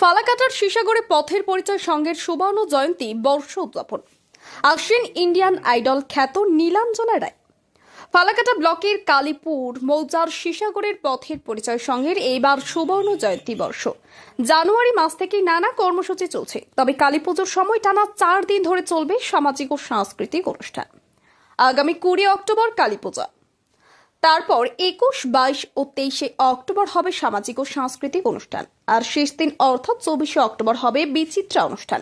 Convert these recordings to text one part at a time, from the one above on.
ফালাকাটার সীসাগরে পথের পরিচয় সংঘের সুবর্ণ জয়ন্তী বর্ষ উদযাপন। আশ্বিন ইন্ডিয়ান আইডল খ্যাত নীলাঞ্জনা রায়। ফালাকাটা ব্লকের কালীপুর, মৌজার সীসাগরের পথের পরিচয় সংঘের এইবার সুবর্ণ জয়ন্তী বর্ষ। জানুয়ারি মাস থেকে নানা কর্মসূচি চলছে, তবে কালীপুজোর সময় টানা চার দিন ধরে চলবে সামাজিক ও সাংস্কৃতিক অনুষ্ঠান। আগামী কুড়ি অক্টোবর কালীপূজা। তারপর একুশ, বাইশ ও তেইশে অক্টোবর হবে সামাজিক ও সাংস্কৃতিক অনুষ্ঠান। আর শেষ দিন অর্থাৎ চব্বিশে অক্টোবর হবে বিচিত্রা অনুষ্ঠান।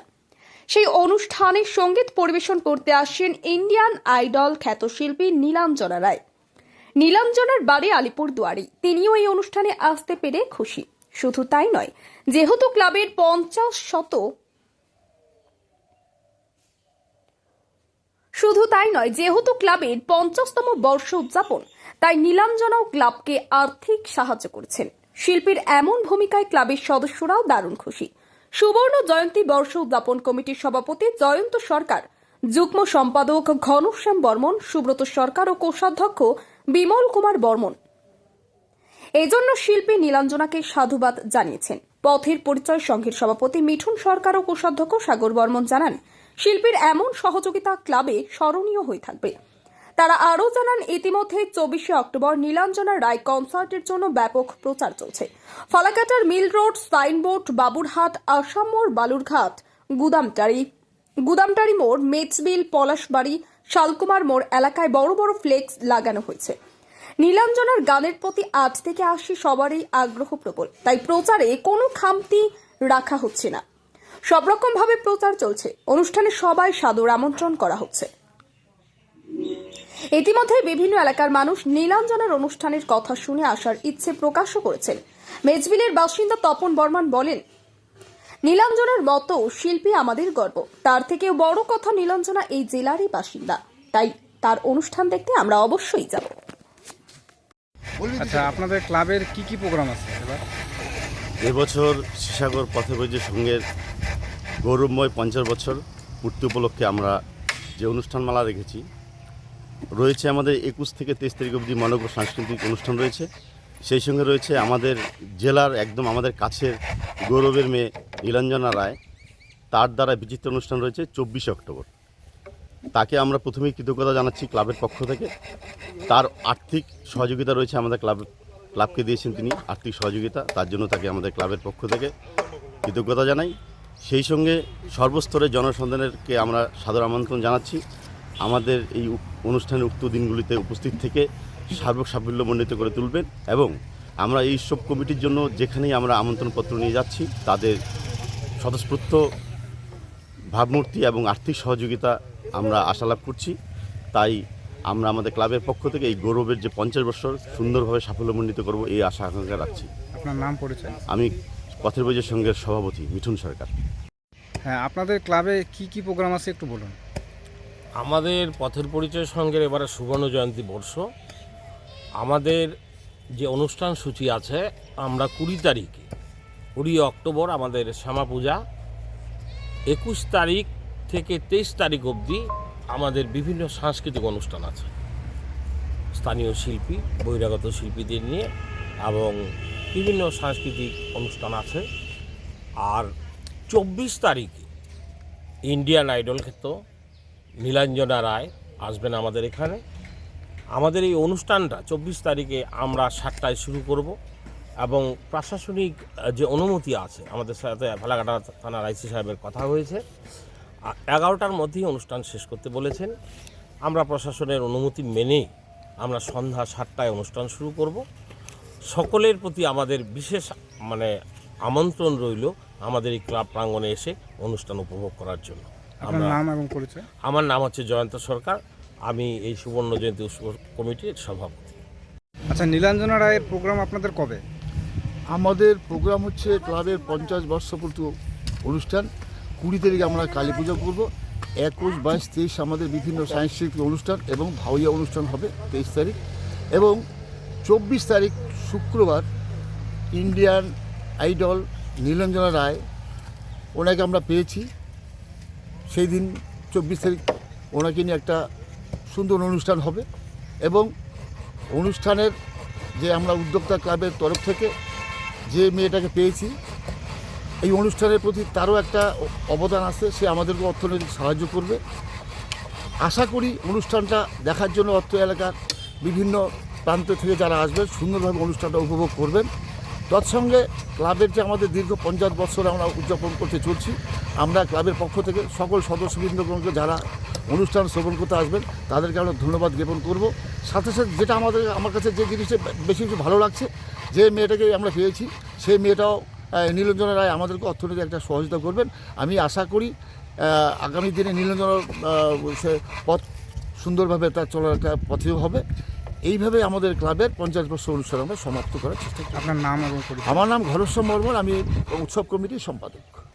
সেই অনুষ্ঠানে সংগীত পরিবেশন করতে আসেন ইন্ডিয়ান আইডল খ্যাত শিল্পী নীলাঞ্জনা রায়। নীলাঞ্জনার বাড়ি আলিপুর দুয়ারি তিনিও এই অনুষ্ঠানে আসতে পেরে খুশি। শুধু তাই নয়, যেহেতু ক্লাবের পঞ্চাশ শত শুধু তাই নয়, যেহেতু ক্লাবের পঞ্চাশতম বর্ষ উদযাপন, তাই নীলাঞ্জনাও ক্লাবকে আর্থিক সাহায্য করছেন। শিল্পীর এমন ভূমিকায় ক্লাবের সদস্যরাও দারুণ খুশি। সুবর্ণ জয়ন্তী বর্ষ উদযাপন কমিটির সভাপতি জয়ন্ত সরকার, যুগ্ম সম্পাদক ঘনশ্যাম বর্মন, সুব্রত সরকার ও কোষাধ্যক্ষ বিমল কুমার বর্মন। এজন্য শিল্পী নীলাঞ্জনাকে সাধুবাদ জানিয়েছেন। পথের পরিচয় সংঘের সভাপতি মিঠুন সরকার ও কোষাধ্যক্ষ সাগর বর্মন জানান শিল্পীর এমন সহযোগিতা ক্লাবে স্মরণীয় হয়ে থাকবে। তারা আরও জানান, ইতিমধ্যে চব্বিশে অক্টোবর নীলাঞ্জনা রায় কনসার্টের জন্য ব্যাপক প্রচার চলছে। ফালাকাটার mill road, signboard, Baburhat, Assam মোড়, বালুরঘাট, গুদামটারি গুদামটারি মোড় মেচবিল পলাশবাড়ি, শালকুমার মোড় এলাকায় বড় বড় ফ্লেক্স লাগানো হয়েছে। নীলাঞ্জনার গানের প্রতি আজ থেকে আশি সবারই আগ্রহ প্রবল। তাই প্রচারে কোনো খামতি রাখা হচ্ছে না। সব রকম ভাবে প্রচার চলছে। অনুষ্ঠানে সবাই সাদর আমন্ত্রণ করা হচ্ছে। ইতিমধ্যে বিভিন্ন এলাকার মানুষ নীলাঞ্জনার অনুষ্ঠানের কথা শুনে আসার ইচ্ছে প্রকাশও করেছেন। মেজবিলের বাসিন্দা তপন বর্মান বলেন নীলাঞ্জনার মতো শিল্পী আমাদের গর্ব। তার থেকেও বড় কথা নীলাঞ্জনা এই জেলারই বাসিন্দা। তাই তার অনুষ্ঠান দেখতে আমরা অবশ্যই যাব। আচ্ছা আপনাদের ক্লাবের কি কি প্রোগ্রাম আছে এবার? এবছর শিসাগর পথে বৈদ্য সংঘের গৌরবময় পঞ্চাশ বছর পূর্তি উপলক্ষে আমরা যে অনুষ্ঠানমালা রেখেছি, রয়েছে আমাদের একুশ থেকে তেইশ তারিখ অবধি মানব সাংস্কৃতিক অনুষ্ঠান রয়েছে। সেই সঙ্গে রয়েছে আমাদের জেলার একদম আমাদের কাছের গৌরবের মেয়ে নীলাঞ্জনা রায়। তার দ্বারা বিচিত্র অনুষ্ঠান রয়েছে চব্বিশে অক্টোবর। তাকে আমরা প্রথমেই কৃতজ্ঞতা জানাচ্ছি ক্লাবের পক্ষ থেকে। তার আর্থিক সহযোগিতা রয়েছে আমাদের ক্লাব, ক্লাবকে দিয়েছেন তিনি আর্থিক সহযোগিতা। তার জন্য তাকে আমাদের ক্লাবের পক্ষ থেকে কৃতজ্ঞতা জানাই। সেই সঙ্গে সর্বস্তরের জনসন্ধানেরকে আমরা সাদর আমন্ত্রণ জানাচ্ছি। আমাদের এই অনুষ্ঠানের উক্ত দিনগুলিতে উপস্থিত থেকে সার্বক সাফল্যমণ্ডিত করে তুলবেন এবং আমরা এই সব কমিটির জন্য যেখানেই আমরা আমন্ত্রণপত্র নিয়ে যাচ্ছি তাদের স্বতঃস্ফূর্ত ভাবমূর্তি এবং আর্থিক সহযোগিতা আমরা আশা লাভ করছি। তাই আমরা আমাদের ক্লাবের পক্ষ থেকে এই গৌরবের যে পঞ্চাশ বছর সুন্দরভাবে সাফল্যমণ্ডিত করব এই আশা আকাঙ্ক্ষা রাখছি। আপনার নাম পরিচয়? আমি পথের বৈজের সঙ্গের সভাপতি মিঠুন সরকার। হ্যাঁ আপনাদের ক্লাবে কি কি প্রোগ্রাম আছে একটু বলুন। আমাদের পথের পরিচয় সঙ্গের এবারে সুবর্ণ জয়ন্তী বর্ষ। আমাদের যে অনুষ্ঠান সূচি আছে আমরা কুড়ি তারিখে কুড়ি অক্টোবর আমাদের শ্যামা পূজা। একুশ তারিখ থেকে তেইশ তারিখ অবধি আমাদের বিভিন্ন সাংস্কৃতিক অনুষ্ঠান আছে। স্থানীয় শিল্পী বহিরাগত শিল্পীদের নিয়ে এবং বিভিন্ন সাংস্কৃতিক অনুষ্ঠান আছে। আর চব্বিশ তারিখে ইন্ডিয়ান আইডল ক্ষেত্র নীলাঞ্জনা রায় আসবেন আমাদের এখানে। আমাদের এই অনুষ্ঠানটা চব্বিশ তারিখে আমরা সাতটায় শুরু করব এবং প্রশাসনিক যে অনুমতি আছে, আমাদের সাথে ফালাকাটা থানার আইসি সাহেবের কথা হয়েছে। এগারোটার মধ্যেই অনুষ্ঠান শেষ করতে বলেছেন। আমরা প্রশাসনের অনুমতি মেনেই আমরা সন্ধ্যা সাতটায় অনুষ্ঠান শুরু করব। সকলের প্রতি আমাদের বিশেষ মানে আমন্ত্রণ রইল আমাদের এই ক্লাব প্রাঙ্গণে এসে অনুষ্ঠান উপভোগ করার জন্য। আপনার নাম এবং পরিচয়? আমার নাম হচ্ছে জয়ন্ত সরকার। আমি এই সুবর্ণ জয়ন্তী উৎসব কমিটির সভাপতি। আচ্ছা নীলাঞ্জনা রায়ের প্রোগ্রাম আপনাদের কবে? আমাদের প্রোগ্রাম হচ্ছে ক্লাবের পঞ্চাশ বর্ষপূর্তি অনুষ্ঠান। কুড়ি তারিখে আমরা কালী পুজো করব। একুশ বাইশ তেইশ আমাদের বিভিন্ন সাংস্কৃতিক অনুষ্ঠান এবং ভাওয়া অনুষ্ঠান হবে তেইশ তারিখ। এবং চব্বিশ তারিখ শুক্রবার ইন্ডিয়ান আইডল নীলঞ্জনা রায়, ওনাকে আমরা পেয়েছি। সেই দিন চব্বিশ তারিখ ওনাকে নিয়ে একটা সুন্দর অনুষ্ঠান হবে এবং অনুষ্ঠানের যে আমরা উদ্যোক্তা ক্লাবের তরফ থেকে যে মেয়েটাকে পেয়েছি, এই অনুষ্ঠানের প্রতি তারও একটা অবদান আছে, সে আমাদেরকে অর্থনৈতিক সাহায্য করবে। আশা করি অনুষ্ঠানটা দেখার জন্য অর্থ এলাকার বিভিন্ন প্রান্ত থেকে যারা আসবেন, সুন্দরভাবে অনুষ্ঠানটা উপভোগ করবেন। তৎসঙ্গে ক্লাবের যে আমাদের দীর্ঘ পঞ্চাশ বছর আমরা উদযাপন করতে চলছি, আমরা ক্লাবের পক্ষ থেকে সকল সদস্যবৃন্দগণকে যারা অনুষ্ঠান শ্রবণ করতে আসবেন, তাদেরকে আমরা ধন্যবাদ জ্ঞাপন করব। সাথে সাথে যেটা আমাদের, আমার কাছে যে জিনিসটা বেশি কিছু ভালো লাগছে, যে মেয়েটাকে আমরা পেয়েছি সেই মেয়েটাও নীলঞ্জনা রায় আমাদেরকে অর্থনৈতিক একটা সহযোগিতা করবেন। আমি আশা করি আগামী দিনে সে পথ সুন্দরভাবে তার চলার একটা পথেও হবে। এইভাবে আমাদের ক্লাবের পঞ্চাশ বছর অনুষ্ঠান আমরা সমাপ্ত করার চেষ্টা করি। আপনার নাম আমার নাম ঘরস্ব মর্মন আমি উৎসব কমিটির সম্পাদক।